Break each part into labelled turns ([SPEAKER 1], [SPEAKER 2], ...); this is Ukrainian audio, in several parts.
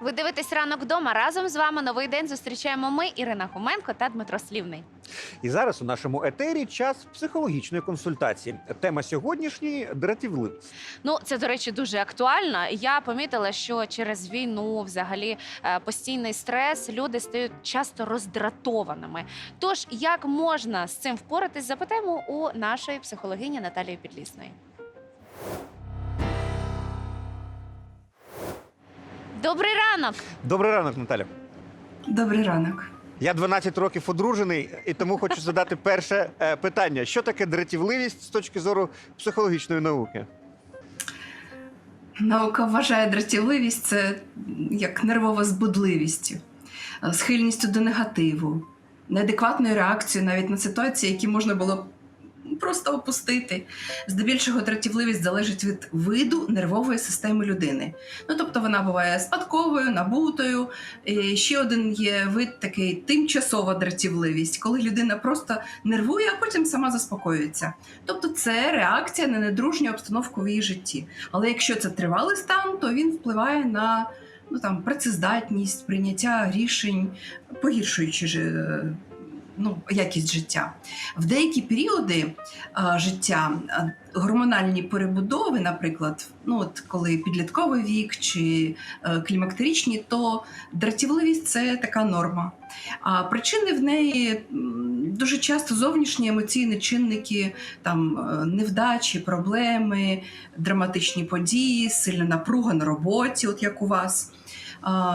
[SPEAKER 1] Ви дивитесь ранок вдома. Разом з вами новий день зустрічаємо ми, Ірина Хуменко та Дмитро Слівний.
[SPEAKER 2] І зараз у нашому етері час психологічної консультації. Тема сьогоднішньої дратівливість.
[SPEAKER 1] Ну, це, до речі, дуже актуально. Я помітила, що через війну, взагалі, е, постійний стрес, люди стають часто роздратованими. Тож, як можна з цим впоратись, запитаємо у нашої психологині Наталії Підлісної. Добрий ранок!
[SPEAKER 2] Добрий ранок, Наталя.
[SPEAKER 3] Добрий ранок.
[SPEAKER 2] Я 12 років одружений, і тому хочу задати перше е, питання: що таке дратівливість з точки зору психологічної науки?
[SPEAKER 3] Наука вважає дратівливість це як нервова збудливість, е, схильністю до негативу, неадекватною реакцією навіть на ситуації, які можна було б просто опустити. Здебільшого дратівливість залежить від виду нервової системи людини. Ну тобто вона буває спадковою, набутою. І ще один є вид такий тимчасова дратівливість, коли людина просто нервує, а потім сама заспокоюється. Тобто це реакція на недружню обстановку в її житті. Але якщо це тривалий стан, то він впливає на ну, там, працездатність, прийняття рішень, погіршуючи ж, е, ну, якість життя. В деякі періоди а, життя гормональні перебудови, наприклад, ну, от, коли підлітковий вік чи е, клімактеричні, то дратівливість це така норма. А причини в неї дуже часто зовнішні емоційні чинники, там е, невдачі, проблеми, драматичні події, сильна напруга на роботі, от як у вас.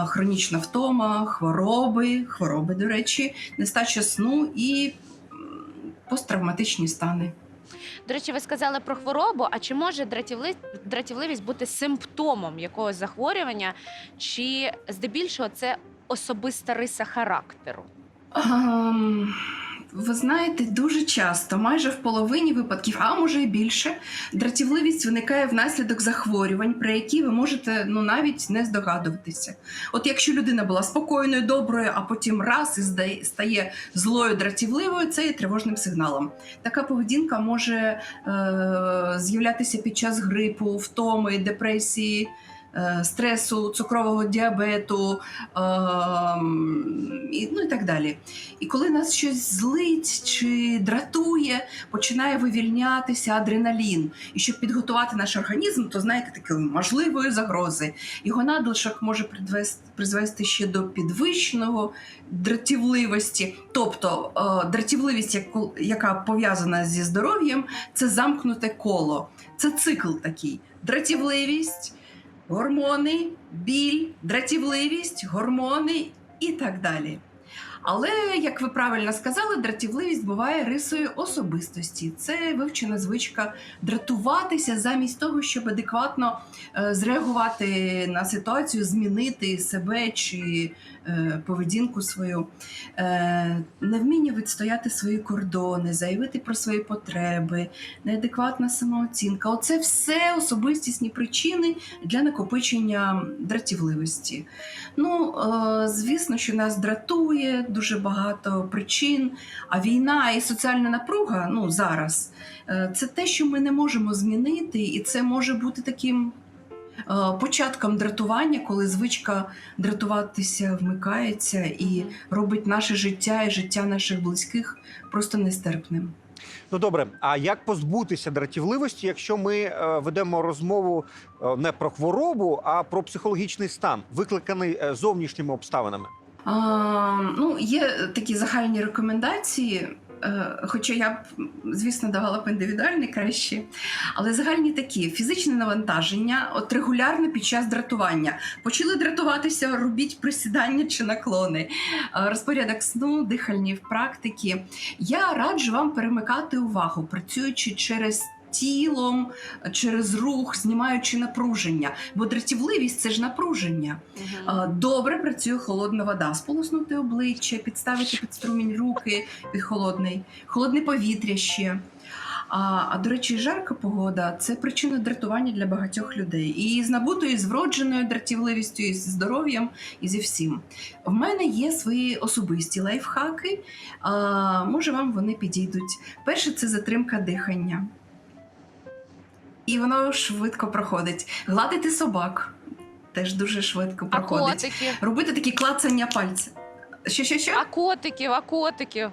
[SPEAKER 3] Хронічна втома, хвороби, хвороби, до речі, нестача сну і посттравматичні стани.
[SPEAKER 1] До речі, ви сказали про хворобу. А чи може дратівли... дратівливість бути симптомом якогось захворювання, чи здебільшого це особиста риса характеру?
[SPEAKER 3] Ем, Ви знаєте, дуже часто, майже в половині випадків, а може і більше, дратівливість виникає внаслідок захворювань, про які ви можете ну навіть не здогадуватися. От якщо людина була спокійною, доброю, а потім раз і здає- стає злою дратівливою, це є тривожним сигналом. Така поведінка може е, з'являтися під час грипу, втоми, депресії. Е, Стресу, цукрового діабету і, ну і так далі. І коли нас щось злить чи дратує, починає вивільнятися адреналін. І щоб підготувати наш організм, то знаєте, такої можливої загрози. Його надлишок може призвести, ще до підвищеного дратівливості. Тобто е, дратівливість, яка пов'язана зі здоров'ям, це замкнуте коло. Це цикл такий: дратівливість, гормони, біль, дратівливість, гормони і так далі. Але, як ви правильно сказали, дратівливість буває рисою особистості. Це вивчена звичка дратуватися замість того, щоб адекватно е, зреагувати на ситуацію, змінити себе чи е, поведінку свою, е, невміння відстояти свої кордони, заявити про свої потреби, неадекватна самооцінка. Оце все особистісні причини для накопичення дратівливості. Ну, звісно, що нас дратує дуже багато причин. А війна і соціальна напруга, ну зараз, е, це те, що ми не можемо змінити, і це може бути таким. е, Початком дратування, коли звичка дратуватися вмикається і робить наше життя і життя наших близьких просто нестерпним.
[SPEAKER 2] Ну добре, а як позбутися дратівливості, якщо ми е, ведемо розмову не про хворобу, а про психологічний стан, викликаний зовнішніми обставинами?
[SPEAKER 3] А, ну, є такі загальні рекомендації, е, хоча я б, звісно, давала б індивідуальні краще. Але загальні такі: фізичне навантаження, от регулярно під час дратування. Почали дратуватися, робіть присідання чи наклони, Е, розпорядок сну, дихальні практики. Я раджу вам перемикати увагу, працюючи через. Тілом через рух, знімаючи напруження, бо дратівливість це ж напруження. Добре працює холодна вода. Сполоснути обличчя, підставити під струмінь руки під холодний, холодне повітря ще. А, а до речі, жарка погода це причина дратування для багатьох людей. І з набутою, і з вродженою дратівливістю, і зі здоров'ям, і зі всім. В мене є свої особисті лайфхаки. А, може, вам вони підійдуть. Перше це затримка дихання. І воно швидко проходить. Гладити собак. теж дуже швидко
[SPEAKER 1] А
[SPEAKER 3] проходить. Робити такі клацання пальців. Що, що, що?
[SPEAKER 1] А котиків, а котиків.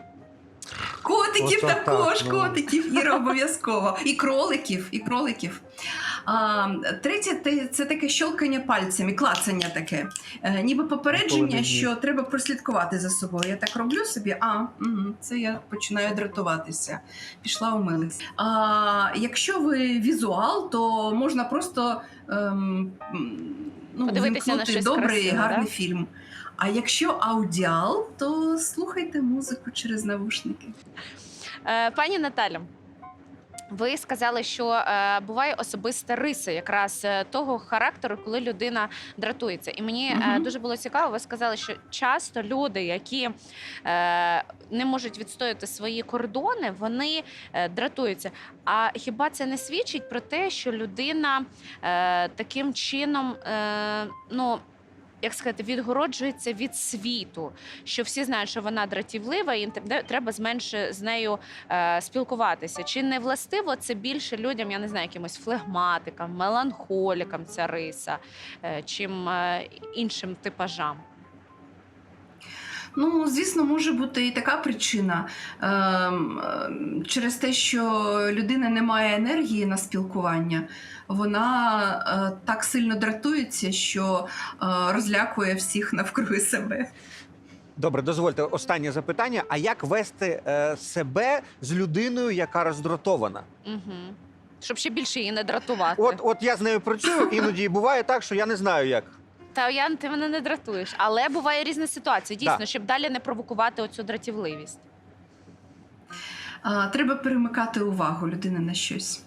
[SPEAKER 3] Котиків
[SPEAKER 2] так,
[SPEAKER 3] також,
[SPEAKER 2] ну.
[SPEAKER 3] котиків, Іра, обов'язково. І кроликів, і кроликів. А, третє це таке щелкання пальцями, клацання таке. Е, ніби попередження, що треба прослідкувати за собою. Я так роблю собі, а угу, це я починаю дратуватися. Пішла умилась. А якщо ви візуал, то можна просто ем, ну, вимкнути
[SPEAKER 1] щось
[SPEAKER 3] добрий
[SPEAKER 1] красиве,
[SPEAKER 3] гарний
[SPEAKER 1] да?
[SPEAKER 3] фільм. А якщо аудіал, то слухайте музику через навушники.
[SPEAKER 1] Е, пані Наталя. Ви сказали, що е, буває особиста риса якраз е, того характеру, коли людина дратується. І мені
[SPEAKER 3] Мгм.
[SPEAKER 1] дуже було цікаво. Ви сказали, що часто люди, які не можуть відстояти свої кордони, вони дратуються. А хіба це не свідчить про те, що людина таким чином, ну як сказати, відгороджується від світу, що всі знають, що вона дратівлива, і треба зменше з нею е, спілкуватися. Чи не властиво це більше людям, я не знаю, якимось флегматикам, меланхолікам ця риса, е, чим е, іншим типажам?
[SPEAKER 3] Ну, звісно, може бути і така причина ем, ем, через те, що людина не має енергії на спілкування, вона е, так сильно дратується, що е, розлякує всіх навкруги себе.
[SPEAKER 2] Добре, дозвольте останнє запитання. А як вести е, себе з людиною, яка роздратована?
[SPEAKER 1] Угу. Щоб ще більше її не дратувати.
[SPEAKER 2] От, от я з нею працюю, іноді буває так, що я не знаю як.
[SPEAKER 1] Та Ян, ти мене не дратуєш. Але буває різні ситуації, дійсно, щоб далі не провокувати оцю дратівливість.
[SPEAKER 3] А, Треба перемикати увагу людини на щось.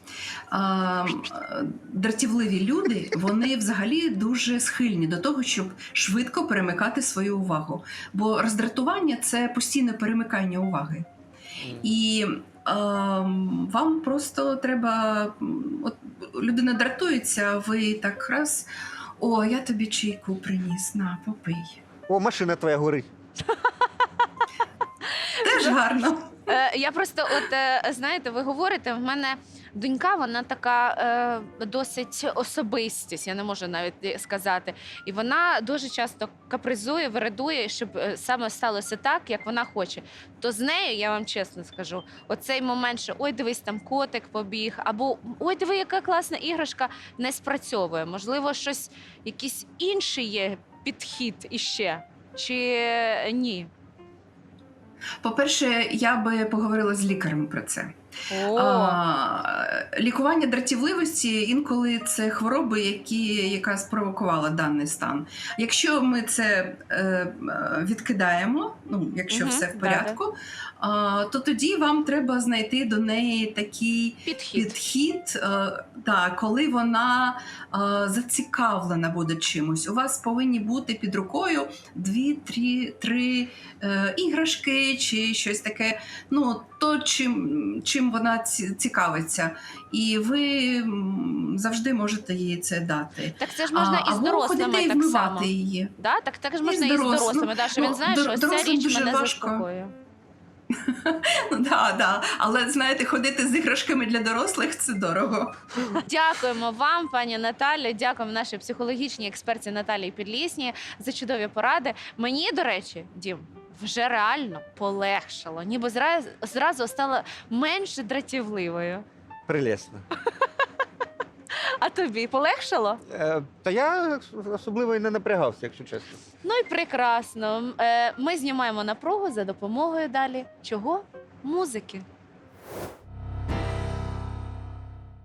[SPEAKER 3] А, е, Дратівливі люди вони взагалі дуже схильні до того, щоб швидко перемикати свою увагу. Бо роздратування це постійне перемикання уваги. І ем, вам просто треба. м, От людина дратується, а ви так раз. О, я тобі чайку приніс, на, попий.
[SPEAKER 2] О, машина твоя горить.
[SPEAKER 3] Теж гарно.
[SPEAKER 1] Е, я просто, от е, знаєте, ви говорите, в мене донька, вона така е, досить особистість, я не можу навіть сказати. І вона дуже часто капризує, вирадує, щоб е, саме сталося так, як вона хоче. То з нею, я вам чесно скажу, оцей момент, що ой, дивись, там котик побіг, або ой, диви, яка класна іграшка, не спрацьовує. Можливо, щось, якийсь інший є підхід іще. Чи е, ні?
[SPEAKER 3] По-перше, я би поговорила з лікарем про це.
[SPEAKER 1] О,
[SPEAKER 3] А, лікування дратівливості інколи це хвороби, які, яка спровокувала даний стан. Якщо ми це е, відкидаємо, ну якщо
[SPEAKER 1] Мгм,
[SPEAKER 3] все в порядку, а, то тоді вам треба знайти до неї такий
[SPEAKER 1] підхід.
[SPEAKER 3] підхід, е, да, коли вона е, зацікавлена буде чимось. У вас повинні бути під рукою дві, три, три е, іграшки чи щось таке. Ну, то, чим, чим вона цікавиться. І ви завжди можете їй це дати.
[SPEAKER 1] Так це ж можна
[SPEAKER 3] А,
[SPEAKER 1] і з дорослими так
[SPEAKER 3] вмивати
[SPEAKER 1] само.
[SPEAKER 3] її.
[SPEAKER 1] Да? Так, так ж можна і з дорослими, да, що
[SPEAKER 3] Ну,
[SPEAKER 1] він знає, що ось ця річ
[SPEAKER 3] дуже
[SPEAKER 1] мене
[SPEAKER 3] важко.
[SPEAKER 1] заспокоює.
[SPEAKER 3] Да, да. Але знаєте, ходити з іграшками для дорослих це дорого.
[SPEAKER 1] Дякуємо вам, пані Наталі. Дякуємо нашій психологічній експерті Наталії Підлісній за чудові поради. Мені, до речі, дім. Вже реально полегшало, ніби зразу, зразу стала менш дратівливою.
[SPEAKER 2] Прелесно.
[SPEAKER 1] А тобі полегшало?
[SPEAKER 2] Е, та я особливо і не напрягався, якщо чесно.
[SPEAKER 1] Ну і прекрасно. Е, Ми знімаємо напругу за допомогою далі. Чого? Музики.